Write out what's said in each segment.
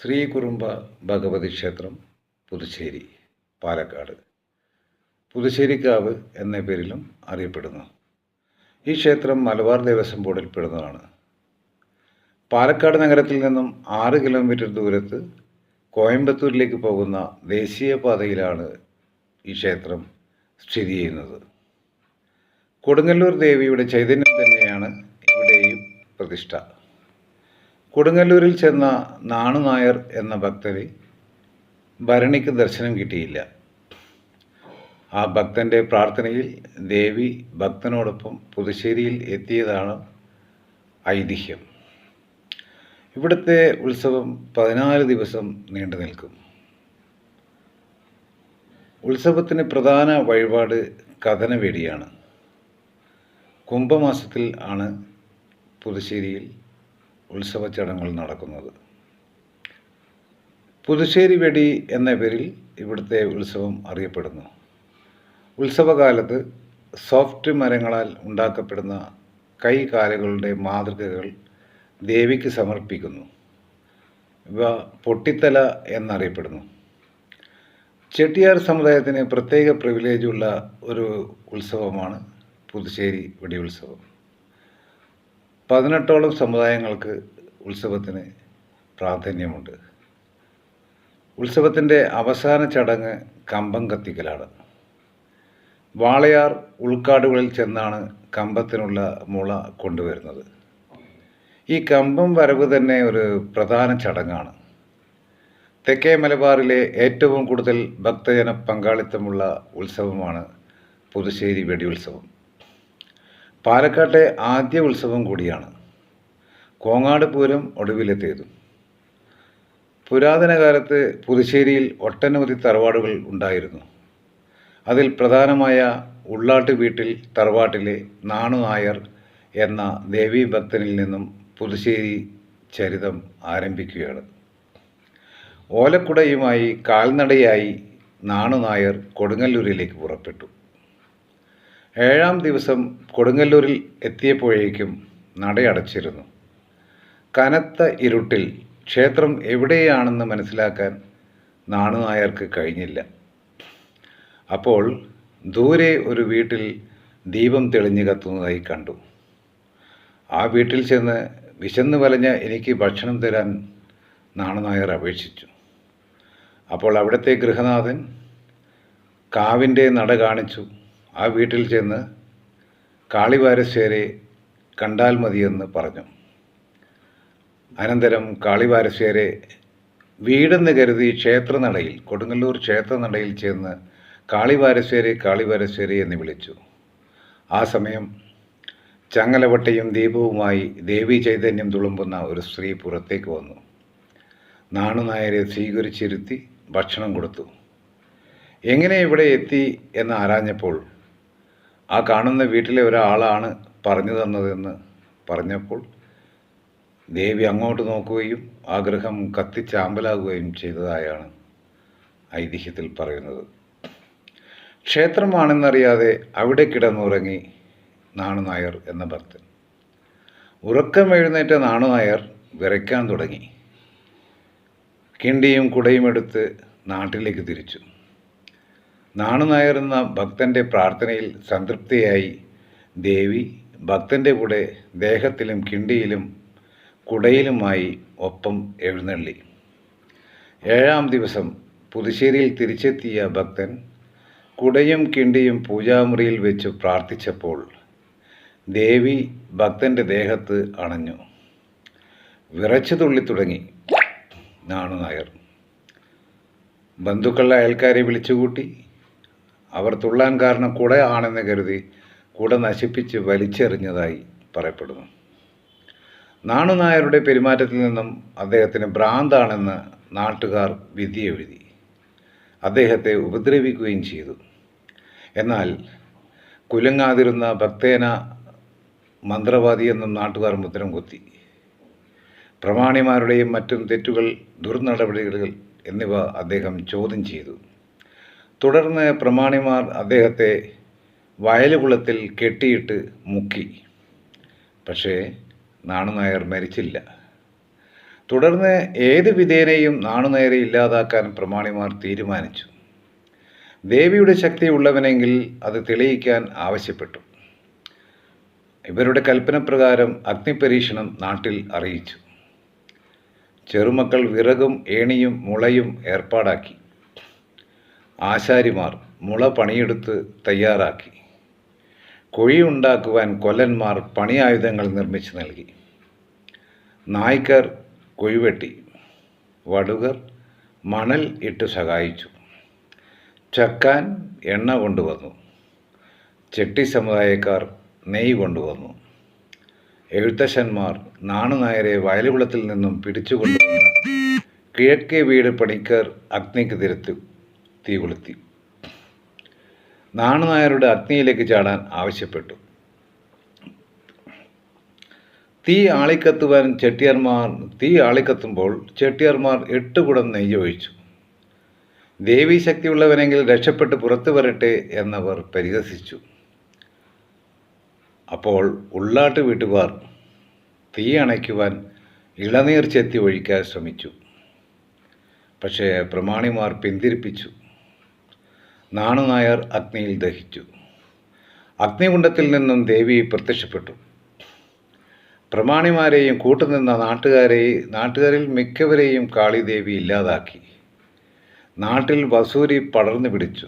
ശ്രീ കുറുമ്പ ഭഗവതി ക്ഷേത്രം പുതുശ്ശേരി പാലക്കാട്. പുതുശ്ശേരിക്കാവ് എന്ന പേരിലും അറിയപ്പെടുന്നു. ഈ ക്ഷേത്രം മലബാർ ദേവസ്വം ബോർഡിൽ പെടുന്നതാണ്. പാലക്കാട് നഗരത്തിൽ നിന്നും ആറ് കിലോമീറ്റർ ദൂരത്ത് കോയമ്പത്തൂരിലേക്ക് പോകുന്ന ദേശീയപാതയിലാണ് ഈ ക്ഷേത്രം സ്ഥിതി ചെയ്യുന്നത്. കൊടുങ്ങല്ലൂർ ദേവിയുടെ ചൈതന്യം തന്നെയാണ് ഇവിടെയും പ്രതിഷ്ഠ. കൊടുങ്ങല്ലൂരിൽ ചെന്ന നാണു നായർ എന്ന ഭക്തന് ഭരണിക്ക് ദർശനം കിട്ടിയില്ല. ആ ഭക്തന്റെ പ്രാർത്ഥനയിൽ ദേവി ഭക്തനോടൊപ്പം പുതുശ്ശേരിയിൽ എത്തിയതാണ് ഐതിഹ്യം. ഇവിടുത്തെ ഉത്സവം പതിനാല് ദിവസം നീണ്ടു നിൽക്കും. ഉത്സവത്തിന് പ്രധാന വഴിപാട് കഥനവേടിയാണ്. കുംഭമാസത്തിൽ ആണ് പുതുശ്ശേരിയിൽ ഉത്സവ ചടങ്ങുകൾ നടക്കുന്നത്. പുതുശ്ശേരി വെടി എന്ന പേരിൽ ഇവിടുത്തെ ഉത്സവം അറിയപ്പെടുന്നു. ഉത്സവകാലത്ത് സോഫ്റ്റ് മരങ്ങളാൽ ഉണ്ടാക്കപ്പെടുന്ന കൈകാലുകളുടെ മാതൃകകൾ ദേവിക്ക് സമർപ്പിക്കുന്നു. ഇവ പൊട്ടിത്തല എന്നറിയപ്പെടുന്നു. ചെട്ടിയാർ സമുദായത്തിന് പ്രത്യേക പ്രിവിലേജുള്ള ഒരു ഉത്സവമാണ് പുതുശ്ശേരി വെടിയുത്സവം പതിനെട്ടോളം സമുദായങ്ങൾക്ക് ഉത്സവത്തിന് പ്രാധാന്യമുണ്ട്. ഉത്സവത്തിന്റെ അവസാന ചടങ്ങ് കമ്പം കത്തിക്കലാണ്. വാളയാർ ഉൾക്കാടുകളിൽ ചെന്നാണ് കമ്പത്തിനുള്ള മുള കൊണ്ടുവരുന്നത്. ഈ കമ്പം വരവ് തന്നെ ഒരു പ്രധാന ചടങ്ങാണ്. തെക്കേ മലബാറിലെ ഏറ്റവും കൂടുതൽ ഭക്തജന പങ്കാളിത്തമുള്ള ഉത്സവമാണ് പുതുശ്ശേരി വെടിയുത്സവം. പാലക്കാട്ടെ ആദ്യ ഉത്സവം കൂടിയാണ്. കോങ്ങാട് പൂരം ഒടുവിലെത്തിയത്. പുരാതന കാലത്ത് പുതുശ്ശേരിയിൽ ഒട്ടനവധി തറവാടുകൾ ഉണ്ടായിരുന്നു. അതിൽ പ്രധാനമായ ഉള്ളാട്ട് വീട്ടിൽ തറവാട്ടിലെ നാണു നായർ എന്ന ദേവീ ഭക്തനിൽ നിന്നും പുതുശ്ശേരി ചരിതം ആരംഭിക്കുകയാണ്. ഓലക്കുടയുമായി കാൽനടയായി നാണു നായർ കൊടുങ്ങല്ലൂരിലേക്ക് പുറപ്പെട്ടു. ഏഴാം ദിവസം കൊടുങ്ങല്ലൂരിൽ എത്തിയപ്പോഴേക്കും നടയടച്ചിരുന്നു കനത്ത ഇരുട്ടിൽ ക്ഷേത്രം എവിടെയാണെന്ന് മനസ്സിലാക്കാൻ നാണുനായർക്ക് കഴിഞ്ഞില്ല. അപ്പോൾ ദൂരെ ഒരു വീട്ടിൽ ദീപം തെളിഞ്ഞു കത്തുന്നതായി കണ്ടു. ആ വീട്ടിൽ ചെന്ന് വിശന്ന് വലഞ്ഞ എനിക്ക് ഭക്ഷണം തരാൻ നാണുനായർ അപേക്ഷിച്ചു. അപ്പോൾ അവിടുത്തെ ഗൃഹനാഥൻ കാവിന്റെ നട കാണിച്ചു. ആ വീട്ടിൽ ചെന്ന് കാളിവാരശ്ശേരെ കണ്ടാൽ മതിയെന്ന് പറഞ്ഞു. അനന്തരം കാളിവാരശ്ശേരെ വീടെന്ന് കരുതി ക്ഷേത്രനടയിൽ കൊടുങ്ങല്ലൂർ ക്ഷേത്രനടയിൽ ചെന്ന് കാളിവാരശ്ശേരി കാളിവാരശ്ശേരി എന്ന് വിളിച്ചു. ആ സമയം ചങ്ങലവട്ടയും ദീപവുമായി ദേവി ചൈതന്യം തുളുമ്പുന്ന ഒരു സ്ത്രീ പുറത്തേക്ക് വന്നു. നാണുനായരെ സ്വീകരിച്ചിരുത്തി ഭക്ഷണം കൊടുത്തു. എങ്ങനെ ഇവിടെ എത്തി എന്ന് ആരാഞ്ഞപ്പോൾ ആ കാണുന്ന വീട്ടിലെ ഒരാളാണ് പറഞ്ഞു തന്നതെന്ന് പറഞ്ഞപ്പോൾ ദേവി അങ്ങോട്ട് നോക്കുകയും ആ ഗൃഹം കത്തിച്ചാമ്പലാകുകയും ചെയ്തതായാണ് ഐതിഹ്യത്തിൽ പറയുന്നത്. ക്ഷേത്രമാണെന്നറിയാതെ അവിടെ കിടന്നുറങ്ങി നാണു നായർ എന്ന ഭക്തൻ. ഉറക്കം എഴുന്നേറ്റ നാണു നായർ വിറയ്ക്കാൻ തുടങ്ങി. കിണ്ടിയും കുടയും എടുത്ത് നാട്ടിലേക്ക് തിരിച്ചു. നാണുനായർ എന്ന ഭക്തന്റെ പ്രാർത്ഥനയിൽ സംതൃപ്തിയായി ദേവി ഭക്തന്റെ കൂടെ ദേഹത്തിലും കിണ്ടിയിലും കുടയിലുമായി ഒപ്പം എഴുന്നള്ളി. ഏഴാം ദിവസം പുതുശ്ശേരിയിൽ തിരിച്ചെത്തിയ ഭക്തൻ കുടയും കിണ്ടിയും പൂജാമുറിയിൽ വെച്ച് പ്രാർത്ഥിച്ചപ്പോൾ ദേവി ഭക്തന്റെ ദേഹത്ത് അണഞ്ഞു. വിറച്ചു തുള്ളി തുടങ്ങി. നാണുനായർ ബന്ധുക്കളുടെ അയൽക്കാരെ വിളിച്ചുകൂട്ടി. അവർ തുള്ളാൻ കാരണം കുട ആണെന്ന് കരുതി കുട നശിപ്പിച്ച് വലിച്ചെറിഞ്ഞതായി പറയപ്പെടുന്നു. നാണുനായരുടെ പെരുമാറ്റത്തിൽ നിന്നും അദ്ദേഹത്തിന് ഭ്രാന്താണെന്ന് നാട്ടുകാർ വിധി എഴുതി അദ്ദേഹത്തെ ഉപദ്രവിക്കുകയും ചെയ്തു. എന്നാൽ കുലങ്ങാതിരുന്ന ഭക്തേന മന്ത്രവാദി എന്നും നാട്ടുകാർ മുദ്രം കുത്തി. പ്രമാണിമാരുടെയും മറ്റും തെറ്റുകൾ ദുർനടപടികൾ എന്നിവ അദ്ദേഹം ചോദ്യം ചെയ്തു. തുടർന്ന് പ്രമാണിമാർ അദ്ദേഹത്തെ വയലുകുളത്തിൽ കെട്ടിയിട്ട് മുക്കി. പക്ഷേ നാണുനായർ മരിച്ചില്ല. തുടർന്ന് ഏത് വിധേനയും നാണുനേരെ ഇല്ലാതാക്കാൻ പ്രമാണിമാർ തീരുമാനിച്ചു. ദേവിയുടെ ശക്തി ഉള്ളവനെങ്കിൽ അത് തെളിയിക്കാൻ ആവശ്യപ്പെട്ടു. ഇവരുടെ കൽപ്പനപ്രകാരം അഗ്നിപരീക്ഷണം നാട്ടിൽ അറിയിച്ചു. ചെറുമക്കൾ വിറകും ഏണിയും മുളയും ഏർപ്പാടാക്കി. ആശാരിമാർ മുള പണിയെടുത്ത് തയ്യാറാക്കി. കുഴിയുണ്ടാക്കുവാൻ കൊല്ലന്മാർ പണിയായുധങ്ങൾ നിർമ്മിച്ചു നൽകി. നായ്ക്കർ കുഴിവെട്ടി. വടുകർ മണൽ ഇട്ട് സഹായിച്ചു. ചക്കാൻ എണ്ണ കൊണ്ടുവന്നു. ചെട്ടി സമുദായക്കാർ നെയ് കൊണ്ടുവന്നു. എഴുത്തശ്ശന്മാർ നാണുനായരെ വയലുകുളത്തിൽ നിന്നും പിടിച്ചുകൊണ്ടുവന്ന് കിഴക്കേ വീട് പണിക്കർ അഗ്നിക്ക് തിരത്തു. തീ കൊളുത്തി നാണുനായരുടെ അഗ്നിയിലേക്ക് ചാടാൻ ആവശ്യപ്പെട്ടു. തീ ആളിക്കത്തുവാൻ ചെട്ടിയാർമാർ തീ ആളിക്കത്തുമ്പോൾ ചെട്ടിയാർമാർ എട്ട് കുടം നെയ്യ് ഒഴിച്ചു. ദേവീ ശക്തിയുള്ളവനെങ്കിൽ രക്ഷപ്പെട്ട് പുറത്തു വരട്ടെ എന്നവർ പരിഹസിച്ചു. അപ്പോൾ ഉള്ളാട്ട് വീട്ടുകാർ തീ അണയ്ക്കുവാൻ ഇളനീർ ചെത്തി ഒഴിക്കാൻ ശ്രമിച്ചു. പക്ഷേ പ്രമാണിമാർ പിന്തിരിപ്പിച്ചു. നാണുനായർ അഗ്നിയിൽ ദഹിച്ചു. അഗ്നികുണ്ഡത്തിൽ നിന്നും ദേവി പ്രത്യക്ഷപ്പെട്ടു. പ്രമാണിമാരെയും കൂട്ടുനിന്ന നാട്ടുകാരെ നാട്ടുകാരിൽ മിക്കവരെയും കാളിദേവി ഇല്ലാതാക്കി. നാട്ടിൽ വസൂരി പടർന്നു പിടിച്ചു.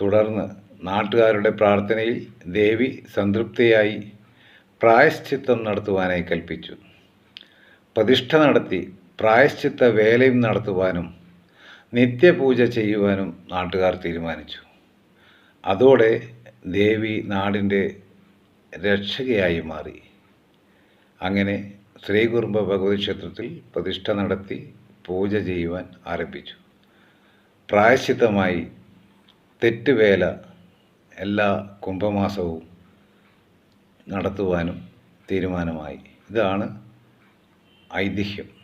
തുടർന്ന് നാട്ടുകാരുടെ പ്രാർത്ഥനയിൽ ദേവി സംതൃപ്തിയായി പ്രായശ്ചിത്തം നടത്തുവാനായി കൽപ്പിച്ചു. പ്രതിഷ്ഠ നടത്തി പ്രായശ്ചിത്ത വേലയും നടത്തുവാനും നിത്യപൂജ ചെയ്യുവാനും നാട്ടുകാർ തീരുമാനിച്ചു. അതോടെ ദേവി നാടിന്റെ രക്ഷകയായി മാറി. അങ്ങനെ ശ്രീകുറുമ്പ ഭഗവതി ക്ഷേത്രത്തിൽ പ്രതിഷ്ഠ നടത്തി പൂജ ചെയ്യുവാൻ ആരംഭിച്ചു. പ്രായശ്ചിത്തമായി തെറ്റുവേല എല്ലാ കുംഭമാസവും നടത്തുവാനും തീരുമാനമായി. ഇതാണ് ഐതിഹ്യം.